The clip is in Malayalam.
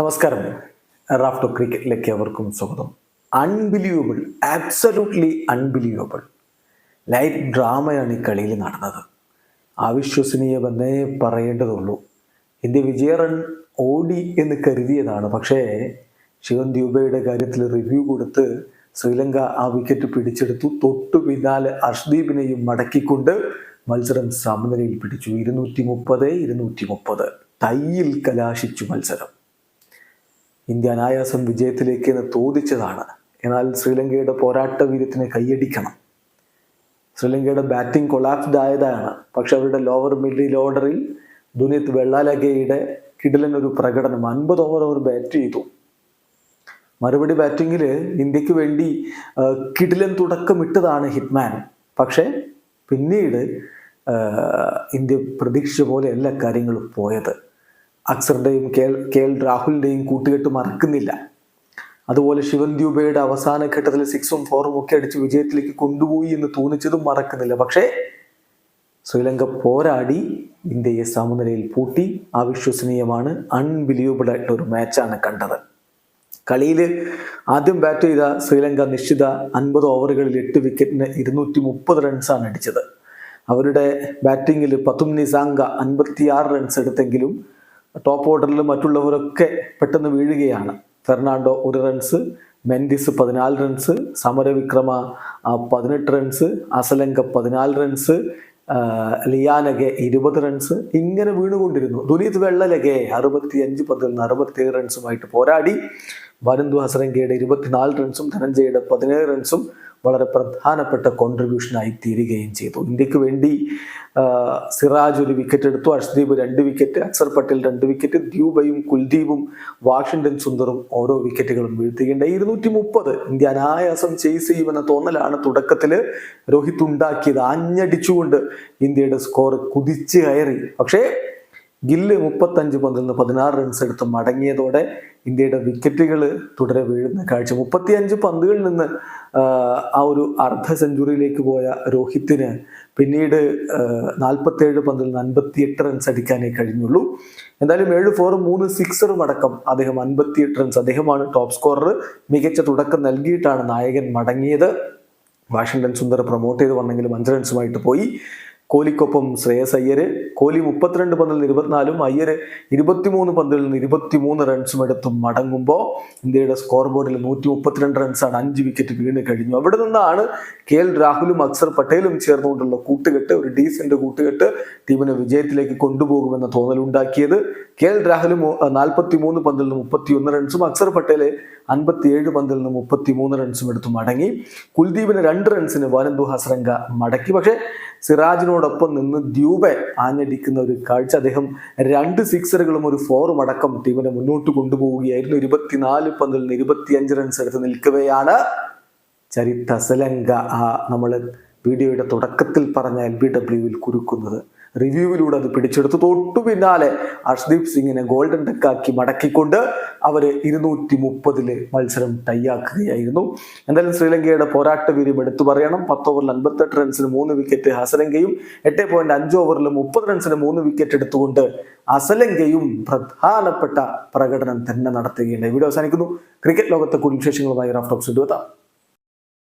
നമസ്കാരം. റാഫ്റ്റോ ക്രിക്കറ്റിലേക്ക് അവർക്കും സ്വാഗതം. അൺബിലീവബിൾ ആബ്സലൂട്ട്ലി അൺബിലീവബിൾ ലൈറ്റ് ഡ്രാമയാണ് ഈ കളിയിൽ നടന്നത്. അവിശ്വസനീയമെന്നേ പറയേണ്ടതുള്ളൂ. ഇന്ത്യ വിജയ റൺ ഓടി എന്ന് കരുതിയതാണ്. പക്ഷേ ശിവൻ ദ്യൂബയുടെ കാര്യത്തിൽ റിവ്യൂ കൊടുത്ത് ശ്രീലങ്ക ആ വിക്കറ്റ് പിടിച്ചെടുത്തു. തൊട്ടു പിന്നാലെ അർഷ്ദീപിനെയും മടക്കിക്കൊണ്ട് മത്സരം സമനിലയിൽ പിടിച്ചു. ഇരുന്നൂറ്റി മുപ്പത് ഇരുന്നൂറ്റി മുപ്പത് തയ്യിൽ കലാശിച്ചു മത്സരം. ഇന്ത്യ അനായാസം വിജയത്തിലേക്ക് എന്ന് തോന്നിച്ചതാണ് എന്നാൽ ശ്രീലങ്കയുടെ പോരാട്ട വീര്യത്തിനെ കൈയടിക്കണം. ശ്രീലങ്കയുടെ ബാറ്റിംഗ് കൊളാപ്സ്ഡ് ആയതാണ് പക്ഷെ അവരുടെ ലോവർ മിഡിൽ ഓർഡറിൽ ദുനിത് വെള്ളാലഗയുടെ കിടിലൻ ഒരു പ്രകടനം അൻപത് ഓവർ അവർ ബാറ്റ് ചെയ്തു. മറുപടി ബാറ്റിങ്ങിൽ ഇന്ത്യയ്ക്ക് വേണ്ടി കിടിലൻ തുടക്കമിട്ടതാണ് ഹിറ്റ്മാൻ. പക്ഷേ പിന്നീട് ഇന്ത്യ പ്രതീക്ഷിച്ച പോലെ എല്ലാ കാര്യങ്ങളും പോയത്. അക്സറിന്റെയും കെ കെ എൽ രാഹുലിന്റെയും കൂട്ടുകെട്ട് മറക്കുന്നില്ല. അതുപോലെ ശിവൻ ദ്യൂബയുടെ അവസാന ഘട്ടത്തിൽ സിക്സും ഫോറും ഒക്കെ അടിച്ച് വിജയത്തിലേക്ക് കൊണ്ടുപോയി എന്ന് തോന്നിച്ചതും മറക്കുന്നില്ല. പക്ഷേ ശ്രീലങ്ക പോരാടി ഇന്ത്യയെ സമനിലയിൽ പൂട്ടി. അവിശ്വസനീയമാണ് അൺബിലീവബിൾ ആയിട്ടുള്ള ഒരു മാച്ചാണ് കണ്ടത്. കളിയിൽ ആദ്യം ബാറ്റ് ചെയ്ത ശ്രീലങ്ക നിശ്ചിത അൻപത് ഓവറുകളിൽ എട്ട് വിക്കറ്റിന് ഇരുന്നൂറ്റി മുപ്പത് റൺസാണ് അടിച്ചത്. അവരുടെ ബാറ്റിങ്ങിൽ പത്തും നിസാങ്ക അൻപത്തിയാറ് റൺസ് എടുത്തെങ്കിലും ടോപ്പ് ഓർഡറിൽ മറ്റുള്ളവരൊക്കെ പെട്ടെന്ന് വീഴുകയാണ്. ഫെർണാണ്ടോ ഒരു റൺസ് മെൻഡിസ് പതിനാല് റൺസ് സമരവിക്രമ പതിനെട്ട് റൺസ് അസലങ്ക പതിനാല് റൺസ് ലിയാനഗെ ഇരുപത് റൺസ് ഇങ്ങനെ വീണുകൊണ്ടിരുന്നു. ദുനീത് വെള്ളലഗെ അറുപത്തി അഞ്ച് പതിനൊന്ന് അറുപത്തി റൺസുമായിട്ട് പോരാടി. വരന്തു ഹസരങ്കയുടെ ഇരുപത്തിനാല് റൺസും ധനഞ്ജയുടെ പതിനേഴ് റൺസും വളരെ പ്രധാനപ്പെട്ട കോൺട്രിബ്യൂഷനായി തീരുകയും ചെയ്തു. ഇന്ത്യയ്ക്ക് വേണ്ടി സിറാജ് ഒരു വിക്കറ്റ് എടുത്തു അർഷ്ദീപ് രണ്ട് വിക്കറ്റ് അക്സർ പട്ടേൽ രണ്ട് വിക്കറ്റ് ദ്യൂബയും കുൽദീപും വാഷിംഗ്ടൺ സുന്ദറും ഓരോ വിക്കറ്റുകളും വീഴ്ത്തുകയുണ്ടായി. ഇരുന്നൂറ്റി മുപ്പത് ഇന്ത്യ അനായാസം ചെയ്സ് ചെയ്യുമെന്ന തോന്നലാണ് തുടക്കത്തിൽ രോഹിത് ഉണ്ടാക്കിയത്. ആഞ്ഞടിച്ചുകൊണ്ട് ഇന്ത്യയുടെ സ്കോർ കുതിച്ചു കയറി. പക്ഷേ ഗില്ല് മുപ്പത്തഞ്ച് പന്തിൽ നിന്ന് പതിനാറ് റൺസ് എടുത്ത് മടങ്ങിയതോടെ ഇന്ത്യയുടെ വിക്കറ്റുകൾ തുടരെ വീഴുന്ന കാഴ്ച. മുപ്പത്തിയഞ്ച് പന്തുകളിൽ നിന്ന് ആ, ഒരു അർദ്ധ സെഞ്ചുറിയിലേക്ക് പോയ രോഹിത്തിന് പിന്നീട് നാൽപ്പത്തേഴ് പന്തിൽ നിന്ന് അൻപത്തിയെട്ട് റൺസ് അടിക്കാനേ കഴിഞ്ഞുള്ളൂ. എന്തായാലും ഏഴ് ഫോറും മൂന്ന് സിക്സറും അടക്കം അദ്ദേഹം അൻപത്തിയെട്ട് റൺസ് അദ്ദേഹമാണ് ടോപ്പ് സ്കോറർ മികച്ച തുടക്കം നൽകിയിട്ടാണ് നായകൻ മടങ്ങിയത്. വാഷിംഗ്ടൺ സുന്ദർ പ്രൊമോട്ട് ചെയ്ത് വന്നെങ്കിലും അഞ്ച് റൺസുമായിട്ട് പോയി. കോഹ്ലിക്കൊപ്പം ശ്രേയസ് അയ്യര് കോഹ്ലി മുപ്പത്തിരണ്ട് പന്തിൽ നിന്ന് ഇരുപത്തിനാലും അയ്യർ ഇരുപത്തിമൂന്ന് പന്തിൽ നിന്ന് ഇരുപത്തിമൂന്ന് റൺസും എടുത്ത് മടങ്ങുമ്പോൾ ഇന്ത്യയുടെ സ്കോർ ബോർഡിൽ നൂറ്റി മുപ്പത്തിരണ്ട് റൺസാണ് അഞ്ച് വിക്കറ്റ് വീണ് കഴിഞ്ഞു. അവിടെ നിന്നാണ് കെ എൽ രാഹുലും അക്സർ പട്ടേലും ചേർന്നുകൊണ്ടുള്ള കൂട്ടുകെട്ട് ഒരു ഡീസന്റ് കൂട്ടുകെട്ട് ടീമിനെ വിജയത്തിലേക്ക് കൊണ്ടുപോകുമെന്ന തോന്നലുണ്ടാക്കിയത് കെ എൽ രാഹുലും നാൽപ്പത്തി മൂന്ന് പന്തിൽ നിന്ന് മുപ്പത്തിയൊന്ന് റൺസും അക്സർ പട്ടേൽ അൻപത്തിയേഴ് പന്തിൽ നിന്ന് മുപ്പത്തിമൂന്ന് റൺസും എടുത്ത് മടങ്ങി. കുൽദീപിന് രണ്ട് റൺസിന് വാനന്ദു ഹസ്രംഗ മടക്കി. പക്ഷേ സിറാജിനോടൊപ്പം നിന്ന് ദ്യൂബെ ആഞ്ഞടിക്കുന്ന ഒരു കാഴ്ച അദ്ദേഹം രണ്ട് സിക്സറുകളും ഒരു ഫോറും അടക്കം ടീമിനെ മുന്നോട്ട് കൊണ്ടുപോവുകയായിരുന്നു. ഇരുപത്തിനാല് പന്തിൽ നിന്ന് ഇരുപത്തിയഞ്ച് റൺസ് എടുത്ത് നിൽക്കുകയാണ് ചരിത്ര സലങ്ക ആ നമ്മൾ വീഡിയോയുടെ തുടക്കത്തിൽ പറഞ്ഞ എൽ ബി ഡബ്ല്യുവിൽ കുരുക്കുന്നത്. റിവ്യൂവിലൂടെ അത് പിടിച്ചെടുത്തു. തൊട്ടു പിന്നാലെ അർഷ്ദീപ് സിംഗിനെ ഗോൾഡൻ ഡക്കാക്കി മടക്കിക്കൊണ്ട് അവർ ഇരുന്നൂറ്റി മുപ്പതിൽ മത്സരം ടൈയാക്കുകയായിരുന്നു എന്തായാലും ശ്രീലങ്കയുടെ പോരാട്ട വീര്യം എടുത്തു പറയണം. പത്ത് ഓവറിൽ അൻപത്തെട്ട് റൺസിന് മൂന്ന് വിക്കറ്റ് ഹസലങ്കയും എട്ട് പോയിന്റ് അഞ്ച് ഓവറിൽ മുപ്പത് റൺസിന് മൂന്ന് വിക്കറ്റ് എടുത്തുകൊണ്ട് അസലങ്കയും പ്രധാനപ്പെട്ട പ്രകടനം തന്നെ നടത്തുകയുണ്ടായി. വീഡിയോ അവസാനിക്കുന്നു. ക്രിക്കറ്റ് ലോകത്തെ കൂടുതൽ വിശേഷങ്ങളുമായി റാഫ്റ്റോക്സ്